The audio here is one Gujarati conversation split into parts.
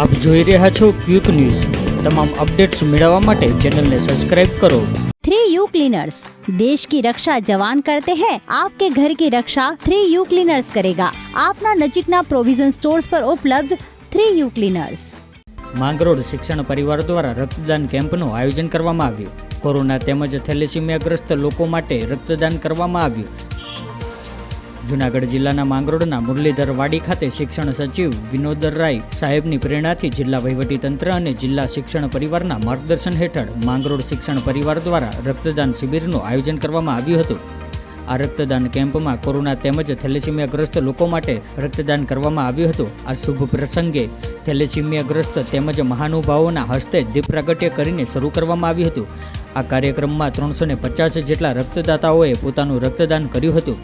આપ જોઈ રહ્યા છો ક્વિક ન્યૂઝ તમામ અપડેટ્સ મેળવવા માટે ચેનલને સબસ્ક્રાઇબ કરો थ्री यू क्लीनर्स देश की रक्षा जवान करते हैं आपके घर की रक्षा थ्री यू क्लीनर्स करेगा આપના નજીકના પ્રોવિઝન સ્ટોર્સ પર ઉપલબ્ધ થ્રી યુ ક્લીનર્સ માંગરોળ શિક્ષણ પરિવાર દ્વારા રક્તદાન કેમ્પનું આયોજન કરવામાં આવ્યું કોરોના તેમજ થેલેસીમિયાગ્રસ્ત લોકો માટે રક્તદાન કરવામાં આવ્યું જુનાગઢ જિલ્લાના માંગરોળના મુરલીધર વાડી ખાતે શિક્ષણ સચિવ વિનોદર રાય સાહેબની પ્રેરણાથી જિલ્લા વહીવટીતંત્ર અને જિલ્લા શિક્ષણ પરિવારના માર્ગદર્શન હેઠળ માંગરોળ શિક્ષણ પરિવાર દ્વારા રક્તદાન શિબિરનું આયોજન કરવામાં આવ્યું હતું. આ રક્તદાન કેમ્પમાં કોરોના તેમજ થેલેસીમિયાગ્રસ્ત લોકો માટે રક્તદાન કરવામાં આવ્યું હતું. આ શુભ પ્રસંગે થેલેસીમિયાગ્રસ્ત તેમજ મહાનુભાવોના હસ્તે દીપ પ્રાગટ્ય કરીને શરૂ કરવામાં આવ્યું હતું. આ કાર્યક્રમમાં ત્રણસો ને પચાસ જેટલા રક્તદાતાઓએ પોતાનું રક્તદાન કર્યું હતું.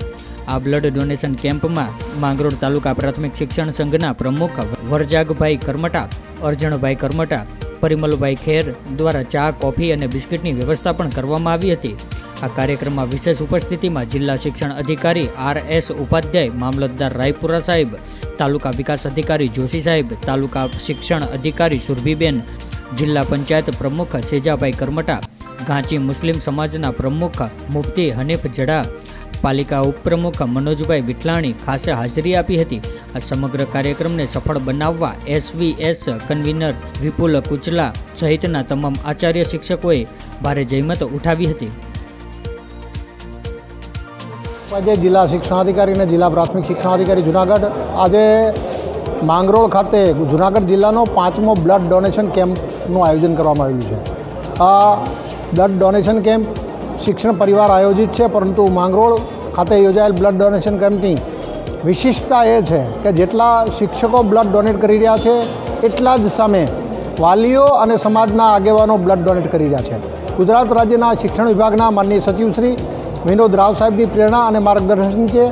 આ બ્લડ ડોનેશન કેમ્પમાં માંગરોળ તાલુકા પ્રાથમિક શિક્ષણ સંઘના પ્રમુખ વરજાગભાઈ કરમટા, અરજણભાઈ કરમટા, પરિમલભાઈ ખેર દ્વારા ચા, કોફી અને બિસ્કિટની વ્યવસ્થા પણ કરવામાં આવી હતી. આ કાર્યક્રમમાં વિશેષ ઉપસ્થિતિમાં જિલ્લા શિક્ષણ અધિકારી આર એસ ઉપાધ્યાય, મામલતદાર રાયપુરા સાહેબ, તાલુકા વિકાસ અધિકારી જોશી સાહેબ, તાલુકા શિક્ષણ અધિકારી સુરભીબેન, જિલ્લા પંચાયત પ્રમુખ સેજાભાઈ કરમટા, ઘાંચી મુસ્લિમ સમાજના પ્રમુખ મુફતી હનીફ જડા પાલિકા ઉપપ્રમુખ મનોજભાઈ વિઠલાણી ખાસે હાજરી આપી હતી. આ સમગ્ર કાર્યક્રમને સફળ બનાવવા એસવીએસ કન્વીનર વિપુલ કુચલા સહિતના તમામ આચાર્ય શિક્ષકોએ ભારે જહેમત ઉઠાવી હતી. આજે જિલ્લા શિક્ષણાધિકારી અને જિલ્લા પ્રાથમિક શિક્ષણાધિકારી જુનાગઢ, આજે માંગરોળ ખાતે જુનાગઢ જિલ્લાનો પાંચમો બ્લડ ડોનેશન કેમ્પનું આયોજન કરવામાં આવ્યું છે. આ બ્લડ ડોનેશન કેમ્પ શિક્ષણ પરિવાર આયોજિત છે, પરંતુ માંગરોળ ખાતે યોજાયેલ બ્લડ ડોનેશન કેમ્પની વિશિષ્ટતા એ છે કે જેટલા શિક્ષકો બ્લડ ડોનેટ કરી રહ્યા છે, એટલા જ સામે વાલીઓ અને સમાજના આગેવાનો બ્લડ ડોનેટ કરી રહ્યા છે. ગુજરાત રાજ્યના શિક્ષણ વિભાગના માનનીય સચિવશ્રી વિનોદ રાવ સાહેબની પ્રેરણા અને માર્ગદર્શન છે.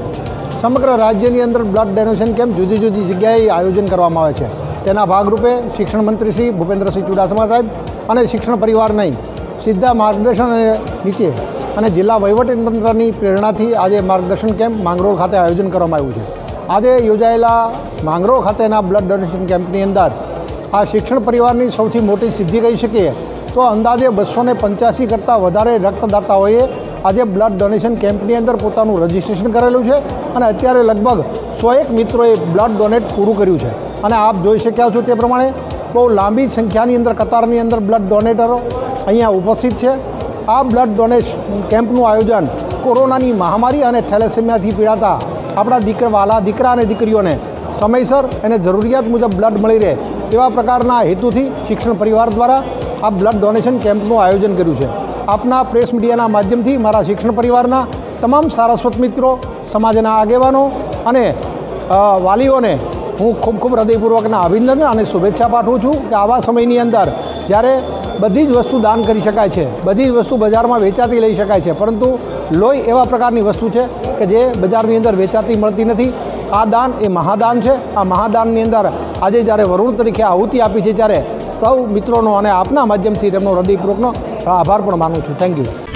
સમગ્ર રાજ્યની અંદર બ્લડ ડોનેશન કેમ્પ જુદી જુદી જગ્યાએ આયોજન કરવામાં આવે છે. તેના ભાગરૂપે શિક્ષણ મંત્રી શ્રી ભૂપેન્દ્રસિંહ ચુડાસમા સાહેબ અને શિક્ષણ પરિવાર નહીં સીધા માર્ગદર્શન નીચે. અને જિલ્લા વહીવટીતંત્રની પ્રેરણાથી આજે માર્ગદર્શન કેમ્પ માંગરોળ ખાતે આયોજન કરવામાં આવ્યું છે. આજે યોજાયેલા માંગરોળ ખાતેના બ્લડ ડોનેશન કેમ્પની અંદર આ શિક્ષણ પરિવારની સૌથી મોટી સિદ્ધિ કહી શકીએ તો અંદાજે બસો ને પંચ્યાસી કરતાં વધારે રક્તદાતાઓએ આજે બ્લડ ડોનેશન કેમ્પની અંદર પોતાનું રજિસ્ટ્રેશન કરેલું છે અને અત્યારે લગભગ સો એક મિત્રોએ બ્લડ ડોનેટ પૂરું કર્યું છે. અને આપ જોઈ શક્યા છો તે પ્રમાણે બહુ લાંબી સંખ્યાની અંદર, કતારની અંદર બ્લડ ડોનેટરો અહીંયા ઉપસ્થિત છે. આ બ્લડ ડોનેશન કેમ્પનું આયોજન કોરોનાની મહામારી અને થેલેસેમિયાથી પીડાતા આપણા દીકરા, વાલા, દીકરા અને દીકરીઓને સમયસર અને જરૂરિયાત મુજબ બ્લડ મળી રહે તેવા પ્રકારના હેતુથી શિક્ષણ પરિવાર દ્વારા આ બ્લડ ડોનેશન કેમ્પનું આયોજન કર્યું છે. આપના પ્રેસ મીડિયાના માધ્યમથી મારા શિક્ષણ પરિવારના તમામ સારસ્વત મિત્રો, સમાજના આગેવાનો અને વાલીઓને હું ખૂબ ખૂબ હૃદયપૂર્વકના અભિનંદન અને શુભેચ્છા પાઠવું છું કે આવા સમયની અંદર જ્યારે બધી જ વસ્તુ દાન કરી શકાય છે, બધી જ વસ્તુ બજારમાં વેચાતી લઈ શકાય છે, પરંતુ લોહી એવા પ્રકારની વસ્તુ છે કે જે બજારની અંદર વેચાતી મળતી નથી. આ દાન એ મહાદાન છે. આ મહાદાનની અંદર આજે જ્યારે વરુણ તરીકે આહુતિ આપી છે ત્યારે સૌ મિત્રોનો અને આપના માધ્યમથી તેમનો હૃદયપૂર્વકનો આભાર પણ માનું છું. Thank you